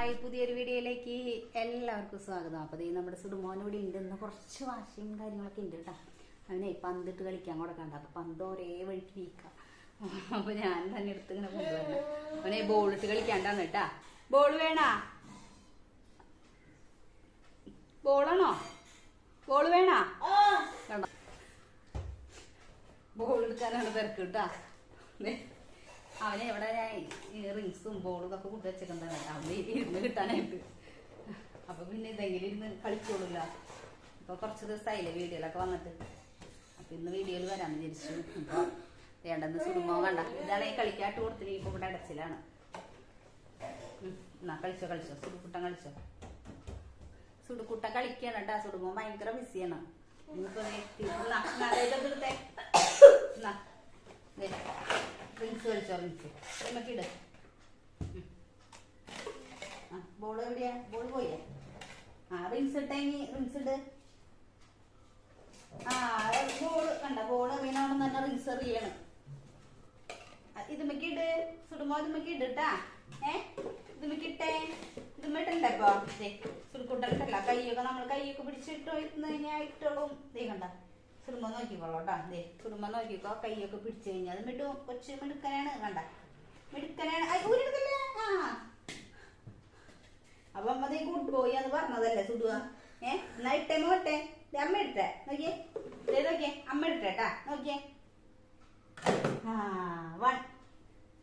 Hi പുതിയൊരു വീഡിയോയിലേക്ക് എല്ലാവർക്കും സ്വാഗതം. അപ്പോൾ ഈ നമ്മുടെ സുഡുമോനോട് ഇവിടെ ഉണ്ട്. ഇന്ന് കുറച്ച് വാശിയും കാര്യങ്ങളൊക്കെ ഉണ്ട് കേട്ടോ. അവനെ പന്തിട്ട് കളിക്കാൻ കൊടുക്കണ്ട അപ്പോൾ പന്ത് ഒരേ വഴിക്ക് വീക്കാം. അപ്പോൾ ഞാൻ തന്നെ എടുത്ത് ഇങ്ങനെ കൊണ്ടുവരണം അവനെ ബോളിട്ട് കളിക്കാണ്ടാന്ന് കേട്ടാ. ബോൾ വേണാ? ബോളാണോ ബോൾ വേണാ? ബോൾ എടുക്കാനാണ് തിരക്ക് കേട്ടാ. അവനെ എവിടെ റിങ്സും ബോളും ഒക്കെ കൊണ്ടു വെച്ചിട്ടുണ്ടാണ് അവന് ഇരുന്ന് കിട്ടാനായിട്ട്. അപ്പൊ പിന്നെ ഇതെങ്കിലും ഇരുന്ന് കളിച്ചോളില്ല ഇപ്പൊ കുറച്ച് ദിവസമായില്ലേ വീഡിയോയിലൊക്കെ വന്നിട്ട്. അപ്പൊ ഇന്ന് വീഡിയോയിൽ വരാൻ വിചാരിച്ചു. അപ്പൊ വേണ്ടെന്ന് സുടുമോ കണ്ട. ഇതാണ് ഈ കളിക്കാട്ട് കൊടുത്തിന് ഇപ്പൊ ഇവിടെ അടച്ചിലാണ്. എന്നാ കളിച്ചോ കളിച്ചോ. സുടുക്കുട്ടൻ കളിച്ചോ? സുടുക്കുട്ട കളിക്കണം കേട്ടാ. സുടുമോ ഭയങ്കര ബിസിയാണ് ഇനിയിപ്പോ എത്തി- എന്നാ, റിങ്സ് കളിച്ചോ റിങ്സ് നമുക്ക് ആ ബോൾ എവിടെയാ? ബോൾ പോയ? ആ റിങ്സ് ഇട്ടെങ്കിൽ റിങ്സ് ഇട്. ആ ബോൾ കണ്ട ബോൾ വീണോണ്ട് തന്നെ റിങ്സ് എറിയാണ്. ഇതുമ്മക്ക് ഇട്. സുടുമോ ഇതുമ്മക്ക് ഇട് ട്ടാ. ഏ? ഇതുമ്മക്ക് ഇട്ടേ. ഇതുമ്മിട്ടുണ്ടേ ഇപ്പൊ? സുടുക്കുട്ടല്ല കൈയൊക്കെ നമ്മൾ കൈയൊക്കെ പിടിച്ചിട്ടോ ഇരുന്ന് കഴിഞ്ഞാൽ ഇട്ടോളും. ദേ കണ്ട? സുടുമ്പ നോക്കിക്കോളൂ കേട്ടോ. ദേ സുടുമ്പ നോക്കിക്കോ കൈയൊക്കെ പിടിച്ചു കഴിഞ്ഞാൽ അത് മിടു കൊച്ചു മിടുക്കനാണ് കണ്ട. മിടുക്കനാണ്. ഊരെടുക്കല്ലേ? ആ. അപ്പൊ ദേ ഗുഡ് ബോയ് എന്ന് പറഞ്ഞതല്ലേ സുടുക. ഏ എന്നാ ഇട്ടേ നോട്ടെ അമ്മ ഇട്ടേ നോക്കിയേ. നോക്കിയേ. അമ്മ ഇട്ടേട്ടാ നോക്കിയേ. ആ വൺ.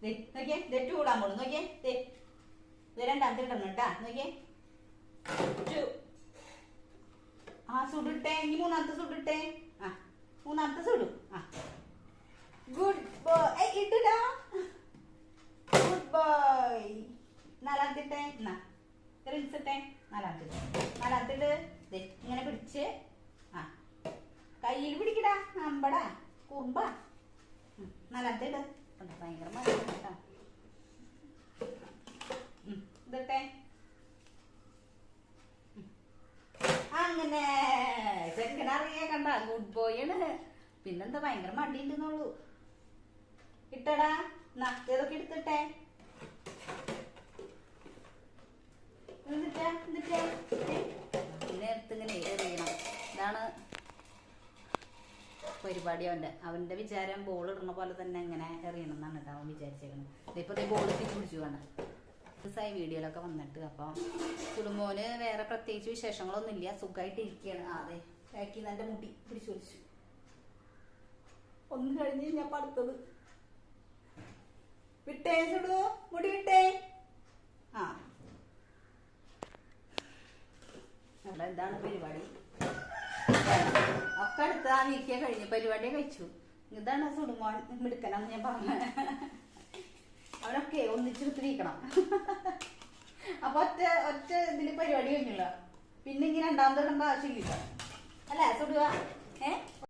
ദേ നോക്കിയേ. ദേ കൂടാൻ പോണു. നോക്കിയേ. ദേ. രണ്ടാമത്തെ ഇടണം കേട്ടാ. നോക്കിയേ. ടു ആ സുടിട്ടെ. ഇനി മൂന്നാമത്തെ സുടിട്ടെ. മൂന്നാമത്തെ സുടു ആ. ഗുഡ് ബോയ് ഇട്ടുടാ ഗുഡ് ബോയ് നാലാമത്തെ എന്നാ. നാലാമത്തെ. നാലാമത്തെ ഇങ്ങനെ പിടിച്ച്. ആ. കയ്യിൽ പിടിക്കടാ. അമ്പടാ. കുമ്പ. നാലാമത്തെ ഇട്. ഭയങ്കര മഴ ഇതിട്ടെ അങ്ങനെ. ചെക്കൻ അറിയാ കണ്ട ഗുഡ് ബോയ് ആണ്. പിന്നെന്താ ഭയങ്കര മടിയുണ്ടെന്നുള്ളൂ. ഇട്ടടാ ഇതൊക്കെ എടുത്തിട്ടെ? ഇതാണ് പരിപാടി അവന്റെ അവന്റെ വിചാരം ബോൾ ഇടുന്ന പോലെ തന്നെ ഇങ്ങനെ എറിയണം എന്നാണ് കേട്ടോ അവൻ വിചാരിച്ചേക്കുന്നത് ഇപ്പൊ ബോൾ പിടിച്ചു വേണം ദിവസമായി വീഡിയോയിലൊക്കെ വന്നിട്ട്. അപ്പം കുടുംബോന് വേറെ പ്രത്യേകിച്ച് വിശേഷങ്ങളൊന്നും ഇല്ല സുഖമായിട്ട് ഇരിക്കുകയാണ് ആ, അതെ ബാക്കി എന്റെ മുടി പിടിച്ചു വലിച്ചു. ഒന്ന് കഴിഞ്ഞ് ഞാൻ അടുത്തത്. വിട്ടേ ചുടു മുടി വിട്ടേ. ആ. അവിടെ എന്താണ് പരിപാടി? ഒക്കെ അടുത്ത് ആ വീക്കിയ കഴിഞ്ഞു പരിപാടി കഴിച്ചു. ഇതാണ് സുടുമോൻ മിടുക്കണം ഞാൻ പറഞ്ഞത് അവരൊക്കെ ഒന്നിച്ചെടുത്തിരിക്കണം അപ്പൊ ഒറ്റ ഒറ്റ ഇതിന് പരിപാടി കഴിഞ്ഞില്ല. പിന്നെ ഇങ്ങനെ രണ്ടാമത് ഇടേണ്ട ആവശ്യമില്ല അല്ലേ സുടുക ഏ